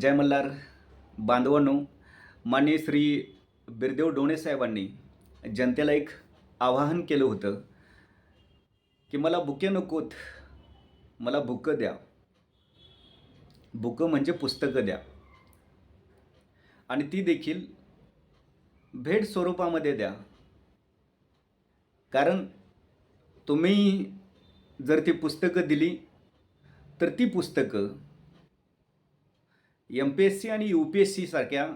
जय मल्हार. बांधवांनो मान्य श्री बिरदेव डोणे साहेबांनी जनतेला एक आवाहन केलं होतं की मला बुके नकोत मला बुकं द्या. बुकं म्हणजे पुस्तकं द्या. आणि ती देखील भेट स्वरूपामध्ये द्या. कारण तुम्ही जर ती पुस्तकं दिली तर ती पुस्तकं एम पी एस सी आणि यू पी एस सीसारख्या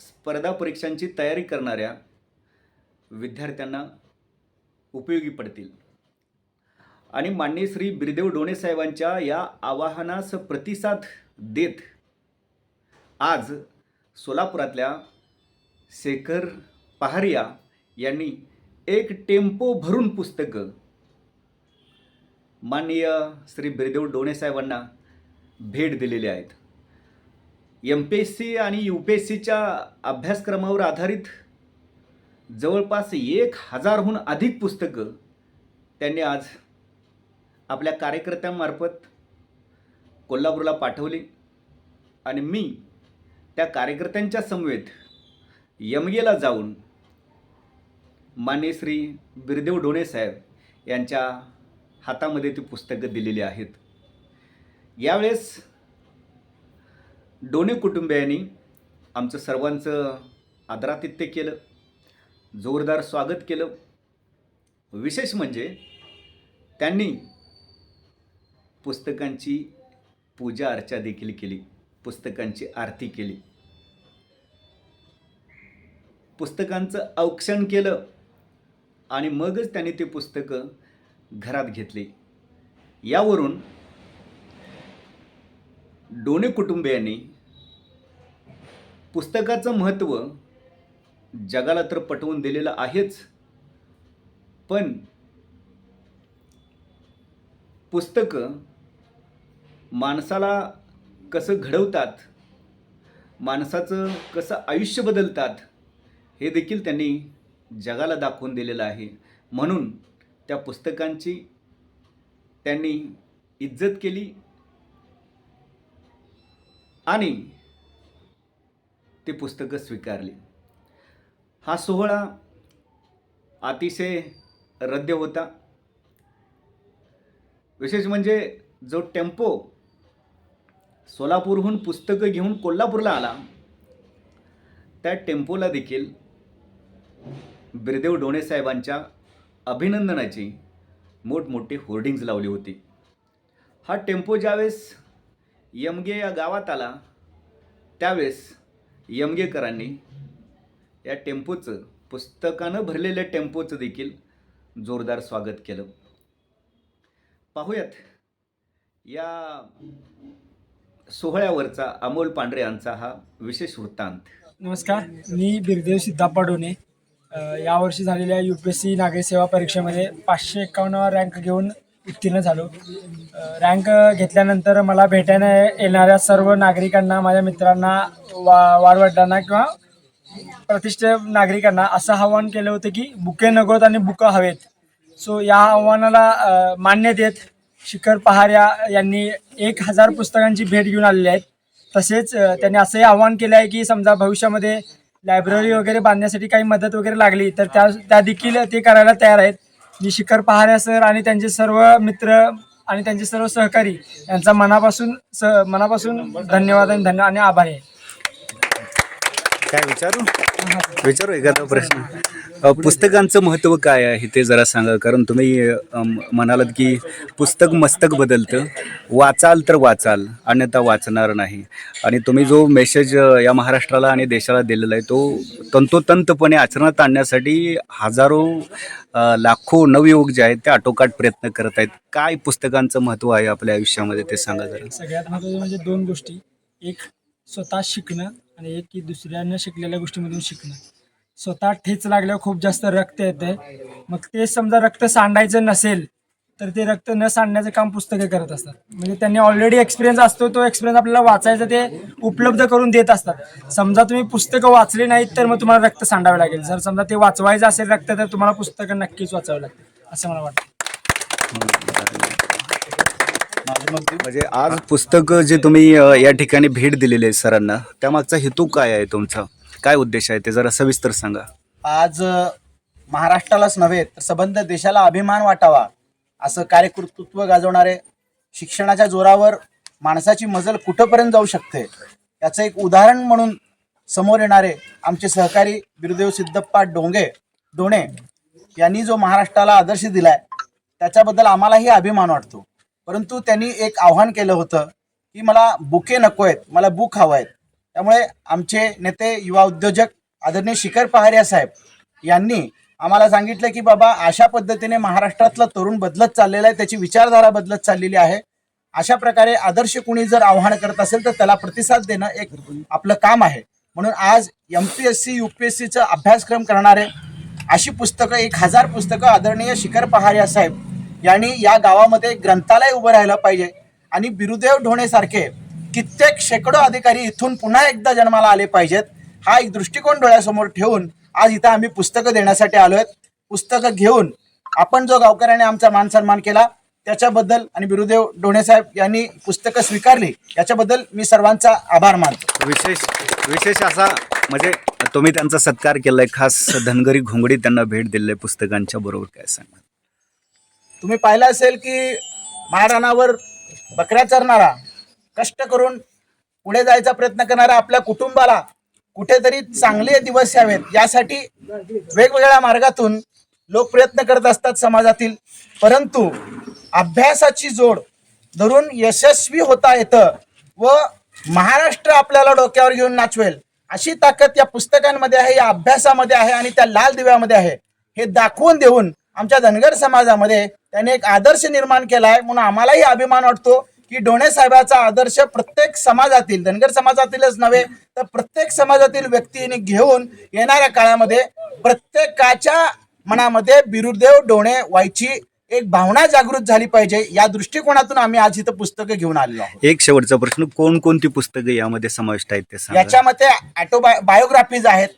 स्पर्धा परीक्षांची तयारी करणाऱ्या विद्यार्थ्यांना उपयोगी पडतील. आणि माननीय श्री बिरदेव डोणे साहेबांच्या या आवाहनास प्रतिसाद देत आज सोलापुरातल्या शेखर पहारिया यांनी एक टेम्पो भरून पुस्तकं माननीय श्री बिरदेव डोणे साहेबांना भेट दिलेली आहेत. एम पी एस सी आणि यू पी एस सीच्या अभ्यासक्रमावर आधारित जवळपास एक हजारहून अधिक पुस्तकं त्यांनी आज आपल्या कार्यकर्त्यांमार्फत कोल्हापूरला पाठवली. आणि मी त्या कार्यकर्त्यांच्या समवेत यमगेला जाऊन मान्य श्री बिरदेव ढोणे साहेब यांच्या हातामध्ये ती पुस्तकं दिलेली आहेत. यावेळेस दोन्ही कुटुंबियांनी आमचं सर्वांचं आदरातिथ्य केलं जोरदार स्वागत केलं. विशेष म्हणजे त्यांनी पुस्तकांची पूजा अर्चा देखील केली पुस्तकांची आरती केली. पुस्तकांचं औक्षण केलं आणि मगच त्यांनी ते पुस्तकं घरात घेतली. यावरून दोन्ही कुटुंबियांनी पुस्तकाचं महत्त्व जगाला तर पटवून दिलेलं आहेच पण पुस्तकं माणसाला कसं घडवतात माणसाचं कसं आयुष्य बदलतात हे देखील त्यांनी जगाला दाखवून दिलेलं आहे. म्हणून त्या पुस्तकांची त्यांनी इज्जत केली आणि ती पुस्तकं स्वीकारली. हा सोहळा अतिशय रद्य होता. विशेष म्हणजे जो टेम्पो सोलापूरहून पुस्तकं घेऊन कोल्हापूरला आला त्या टेम्पोला देखील बिरदेव डोणे साहेबांच्या अभिनंदनाची मोठमोठी होर्डिंग्ज लावली होती. हा टेम्पो ज्यावेळेस यमगे या गावात आला त्यावेळेस यमगेकरांनी या टेम्पोचं पुस्तकानं भरलेल्या टेम्पोचं देखील जोरदार स्वागत केलं. पाहूयात या सोहळ्यावरचा अमोल पांढरे यांचा हा विशेष वृत्तांत. नमस्कार मी बिरदेव सिद्धापाडोने यावर्षी झालेल्या यू पी एस सी नागरी सेवा परीक्षेमध्ये पाचशे एक्कावन्न रँक घेऊन उत्तीर्ण झालो. रँक घेतल्यानंतर मला भेटायला येणाऱ्या सर्व नागरिकांना माझ्या मित्रांना वा वाडवडिलांना किंवा प्रतिष्ठित नागरिकांना असं आवाहन केलं होतं की बुके नकोत आणि बुकं हवेत. सो या आव्हानाला मान्य देत शिखर पहाऱ्या यांनी एक हजार पुस्तकांची भेट घेऊन आलेली आहेत. तसेच त्यांनी असंही आवाहन केलं आहे की समजा भविष्यामध्ये लायब्ररी वगैरे बांधण्यासाठी काही मदत वगैरे लागली तर त्या त्या देखील ते करायला तयार आहेत. जी शिखर पहाऱ्या सर आणि त्यांचे सर्व मित्र आणि त्यांचे सर्व सहकारी यांचा मनापासून स मनापासून धन्यवाद आणि धन्यवाद आणि आभार आहे. काय विचारू? विचारू एखादा प्रश्न. पुस्तकांचं महत्त्व काय आहे ते जरा सांगा कारण तुम्ही म्हणालात की पुस्तक मस्तक बदलतं. वाचाल तर वाचाल अन्यथा वाचणार नाही. आणि तुम्ही जो मेसेज या महाराष्ट्राला आणि देशाला दिलेला आहे तो तंतोतंतपणे आचरणात आणण्यासाठी हजारो लाखो नवयुवक जे आहेत ते आटोकाट प्रयत्न करत आहेत. काय पुस्तकांचं महत्त्व आहे आपल्या आयुष्यामध्ये ते सांगा जरा. सगळ्यात महत्त्वाचं म्हणजे दोन गोष्टी. एक स्वतः शिकणं आणि एक की दुसऱ्यांना शिकलेल्या गोष्टीमधून शिकणं. स्वतः ठेच लागल्यावर खूप जास्त रक्त येते मग ते समजा रक्त सांडायचं नसेल तर ते रक्त न सांडण्याचं काम पुस्तके करत असतात. म्हणजे त्यांनी ऑलरेडी एक्सपिरियन्स असतो तो एक्सपिरियन्स आपल्याला वाचायचा ते उपलब्ध करून देत असतात. समजा तुम्ही पुस्तकं वाचली नाहीत तर मग तुम्हाला रक्त सांडावं लागेल. जर समजा ते वाचवायचं असेल रक्त तर तुम्हाला पुस्तकं नक्कीच वाचावं लागतील असं मला वाटतं. म्हणजे आज पुस्तक जे तुम्ही अ, या ठिकाणी भेट दिलेली आहे सरांना त्यामागचा हेतू काय आहे तुमचा? काय उद्देश आहे ते जरा सविस्तर सांगा. आज अ, महाराष्ट्रालाच नव्हे तर संबंध देशाला अभिमान वाटावा असं कार्यकर्तृत्व गाजवणारे शिक्षणाच्या जोरावर माणसाची मजल कुठंपर्यंत जाऊ शकते? याचं एक उदाहरण म्हणून समोर येणारे आमचे सहकारी बिरुदेव सिद्धप्पा डोंगे डोणे यांनी जो महाराष्ट्राला आदर्श दिलाय त्याच्याबद्दल आम्हालाही अभिमान वाटतो. परंतु त्यांनी एक आव्हान केलं होतं की मला बुके नको आहेत मला बुक हवं आहेत. त्यामुळे आमचे नेते युवा उद्योजक आदरणीय शिखर पहारिया साहेब यांनी आम्हाला सांगितलं की बाबा अशा पद्धतीने महाराष्ट्रातलं तरुण बदलत चाललेलं आहे त्याची विचारधारा बदलत चाललेली आहे. अशा प्रकारे आदर्श कुणी जर आव्हान करत असेल तर त्याला प्रतिसाद देणं एक आपलं काम आहे. म्हणून आज M P S C U P S सीचा अभ्यासक्रम करणारे अशी पुस्तकं एक हजार पुस्तकं आदरणीय शिखर पहारिया साहेब यांनी या गावामध्ये ग्रंथालय उभं राहिलं पाहिजे. आणि बिरुदेव ढोणेसारखे कित्येक शेकडो अधिकारी इथून पुन्हा एकदा जन्माला आले पाहिजेत. हा एक दृष्टिकोन डोळ्यासमोर ठेवून आज इथं आम्ही पुस्तकं देण्यासाठी आलो आहेत पुस्तकं घेऊन आपण जो गावकऱ्याने आमचा मान सन्मान केला त्याच्याबद्दल आणि बिरुदेव डोणेसाहेब यांनी पुस्तकं स्वीकारली याच्याबद्दल मी सर्वांचा आभार मानतो. विशेष विशेष असा म्हणजे तुम्ही त्यांचा सत्कार केलाय खास धनगरी घोंगडी त्यांना भेट दिली आहे पुस्तकांच्या बरोबर काय सांगा तुम्ही पाहिलं असेल की महाराणावर बकऱ्या चरणारा कष्ट करून पुढे जायचा प्रयत्न करणारा आपल्या कुटुंबाला कुठेतरी चांगले दिवस यावेत. यासाठी वेगवेगळ्या मार्गातून लोक प्रयत्न करत असतात समाजातील. परंतु अभ्यासाची जोड धरून यशस्वी होता येतं व महाराष्ट्र आपल्याला डोक्यावर घेऊन नाचवेल अशी ताकद या पुस्तकांमध्ये आहे या अभ्यासामध्ये आहे आणि त्या लाल दिव्यामध्ये आहे. हे दाखवून देऊन आमच्या धनगर समाजामध्ये त्याने एक आदर्श निर्माण केला आहे म्हणून आम्हालाही अभिमान वाटतो की डोणे साहेबाचा आदर्श प्रत्येक समाजातील धनगर समाजातीलच नव्हे तर प्रत्येक समाजातील व्यक्तीने घेऊन येणाऱ्या काळामध्ये प्रत्येकाच्या मनामध्ये बिरुदेव डोणे व्हायची एक भावना जागृत झाली पाहिजे. या दृष्टिकोनातून आम्ही आज इथं पुस्तकं घेऊन आलेलो आहोत. एक शेवटचा प्रश्न कोणकोणती पुस्तकं यामध्ये समाविष्ट आहेत ते याच्यामध्ये ऑटो बायोग्राफीज आहेत.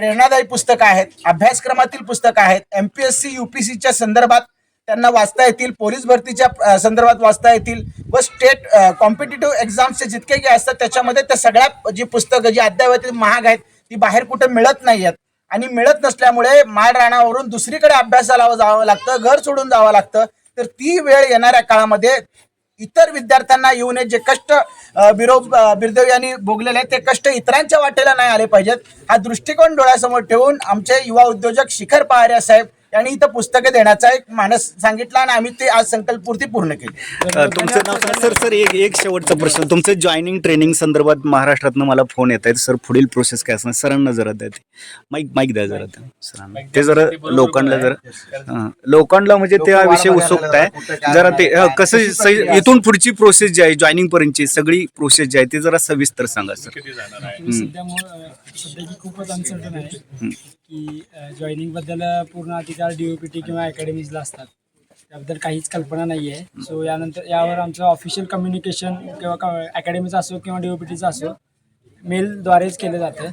प्रेरणादायी पुस्तकं आहेत अभ्यासक्रमातील पुस्तकं आहेत. एमपीएससी सीच्या संदर्भात त्यांना वाचता येतील पोलीस भरतीच्या संदर्भात वाचता येतील व स्टेट कॉम्पिटेटिव्ह एक्झाम्सचे जितके काही असतात त्याच्यामध्ये त्या सगळ्या जी पुस्तकं जी अद्यावधी महाग आहेत ती बाहेर कुठे मिळत नाही आहेत. आणि मिळत नसल्यामुळे माळ राणावरून दुसरीकडे अभ्यासाला जावं लागतं घर सोडून जावं लागतं. तर ती वेळ येणाऱ्या काळामध्ये इतर विद्यार्थ्यांना येऊ नये जे कष्ट बिरो बिरदेव यांनी भोगलेले आहेत ते कष्ट इतरांच्या वाटेला नाही आले पाहिजेत. हा दृष्टिकोन डोळ्यासमोर ठेवून आमचे युवा उद्योजक शिखर पहाऱ्या साहेब यांनी इथं पुस्तकं देण्याचा एक मानस सांगितला आणि आम्ही ते आज संकल्पपूर्ती पूर्ण केली. तुमचं नाव सांगा. सर सर एक एक शेवटचा प्रश्न. तुमचं जॉईनिंग ट्रेनिंग संदर्भात महाराष्ट्रातनं मला फोन येत आहेत सर पुढील प्रोसेस काय असणार? सरांना जरा द्या ते. माईक माईक द्या जरा त्या सरांना. ते जरा लोकांना जरा. हां. लोकांना म्हणजे त्या विषय उत्सुकता आहे. जरा ते कसं स- इथून पुढची प्रोसेस जी आहे जॉईनिंग पर्यंतची सगळी प्रोसेस जी आहे ती जरा सविस्तर सांगा सर. सध्या सध्याची खूपच अनसर्टन आहे. की जॉईनिंगबद्दल पूर्ण अधिकार डीओपीटी किंवा अकॅडमीजला असतात. त्याबद्दल काहीच कल्पना नाही आहे सो यानंतर यावर आमचं ऑफिशियल कम्युनिकेशन किंवा अकॅडमीचं असो किंवा डीओपीटीचं असो मेलद्वारेच केलं जातं.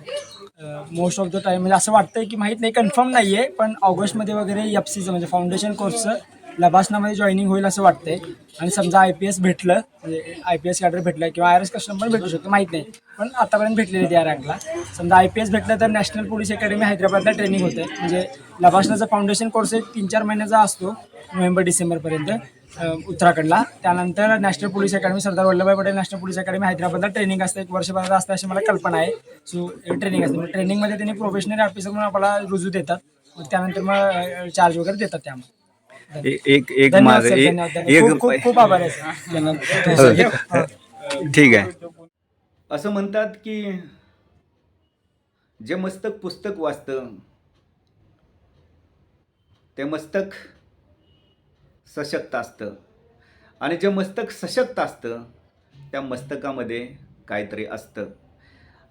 मोस्ट ऑफ द टाईम म्हणजे असं वाटतंय की माहीत नाही कन्फर्म नाही आहे पण ऑगस्टमध्ये वगैरे एफ सीचं म्हणजे फाउंडेशन कोर्सचं लबासनामध्ये जॉईनिंग होईल असं वाटतंय. आणि समजा आय पी एस भेटलं म्हणजे आय पी एस कॅडर भेटलं किंवा आय आर एस कस्टम पण भेटू शकतो माहीत नाही. पण आतापर्यंत भेटलेली त्या रँकला समजा आय पी एस भेटलं तर नॅशनल पोलीस अकॅडमी हैदराबादला ट्रेनिंग होते म्हणजे लबासनाचा फाउंडेशन कोर्स एक तीन चार महिन्याचा असतो नोव्हेंबर डिसेंबरपर्यंत उत्तराखंडला. त्यानंतर national police academy Sardar Vallabhbhai Patel national police academy हैदराबादला ट्रेनिंग असते. एक वर्षभरात असतं अशी मला कल्पना आहे. सो ट्रेनिंग असते. म्हणजे ट्रेनिंगमध्ये त्यांनी प्रोफेशनल ऑफिसर म्हणून आपल्याला रुजू देतात. त्यानंतर मग चार्ज वगैरे देतात त्यामध्ये. एक एक माझं एक. खूप आभार धन्यवाद. ठीक आहे. असं म्हणतात की जे मस्तक पुस्तक वाचतं ते मस्तक सशक्त असतं. आणि जे मस्तक सशक्त असतं त्या मस्तकामध्ये काहीतरी असतं.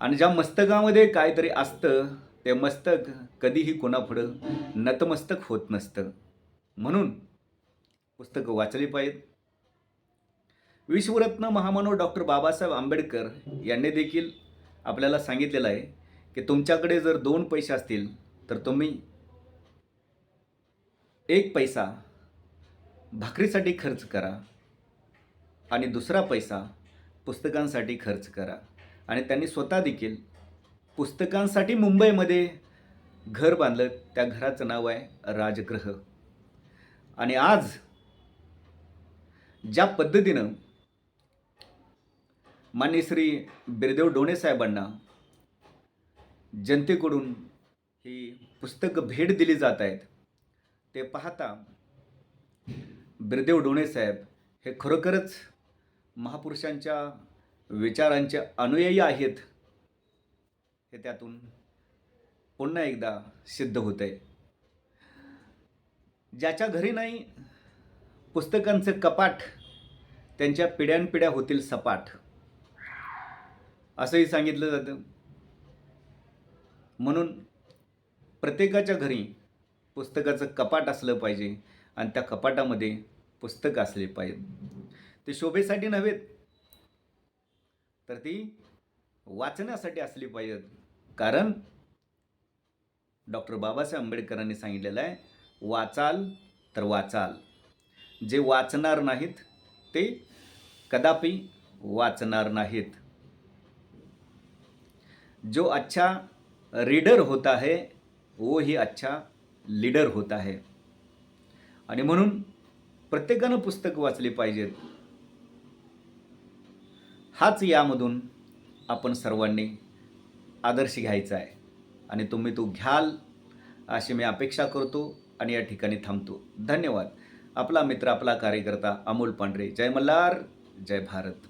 आणि ज्या मस्तकामध्ये काहीतरी असतं ते मस्तक कधीही कोणापुढं नतमस्तक होत नसतं. म्हणून पुस्तकं वाचली पाहिजेत. विश्वरत्न महामानव डॉक्टर बाबासाहेब आंबेडकर यांनी देखील आपल्याला सांगितलेलं आहे की तुमच्याकडे जर दोन पैसे असतील तर तुम्ही एक पैसा भाकरीसाठी खर्च करा आणि दुसरा पैसा पुस्तकांसाठी खर्च करा. आणि त्यांनी स्वतः देखील पुस्तकांसाठी मुंबईमध्ये घर बांधलं. त्या घराचं नाव आहे राजगृह. आणि आज ज्या पद्धतीनं मान्य श्री बिरदेव डोणे साहेबांना जनतेकडून ही पुस्तकं भेट दिली जात आहेत ते पाहता बिरदेव डोणे साहेब हे खरोखरच महापुरुषांच्या विचारांचे अनुयायी आहेत हे त्यातून पुन्हा एकदा सिद्ध होत आहे. ज्याच्या घरी नाही पुस्तकांचं कपाट त्यांच्या पिढ्यानपिढ्या होतील सपाट. असंही सांगितलं जातं. म्हणून प्रत्येकाच्या घरी पुस्तकाचं कपाट असलं पाहिजे आणि त्या कपाटामध्ये पुस्तक असले पाहिजेत ते शोभेसाठी नव्हेत तर ती वाचण्यासाठी असली पाहिजेत. कारण डॉक्टर बाबासाहेब आंबेडकरांनी सांगितलेलं आहे वाचाल तर वाचाल. जे वाचणार नाहीत ते कदापि वाचणार नाहीत. जो अच्छा रीडर होता है वो ही अच्छा लीडर होता है आणि म्हणून प्रत्येकानं पुस्तक वाचली पाहिजेत. हाच यामधून आपण सर्वांनी आदर्श घ्यायचा आहे. आणि तुम्ही तो घ्याल अशी मी अपेक्षा करतो. आणि या ठिकाणी थांबतो. धन्यवाद. आपला मित्र आपला कार्यकर्ता अमोल पांढरे. जय मल्हार. जय भारत.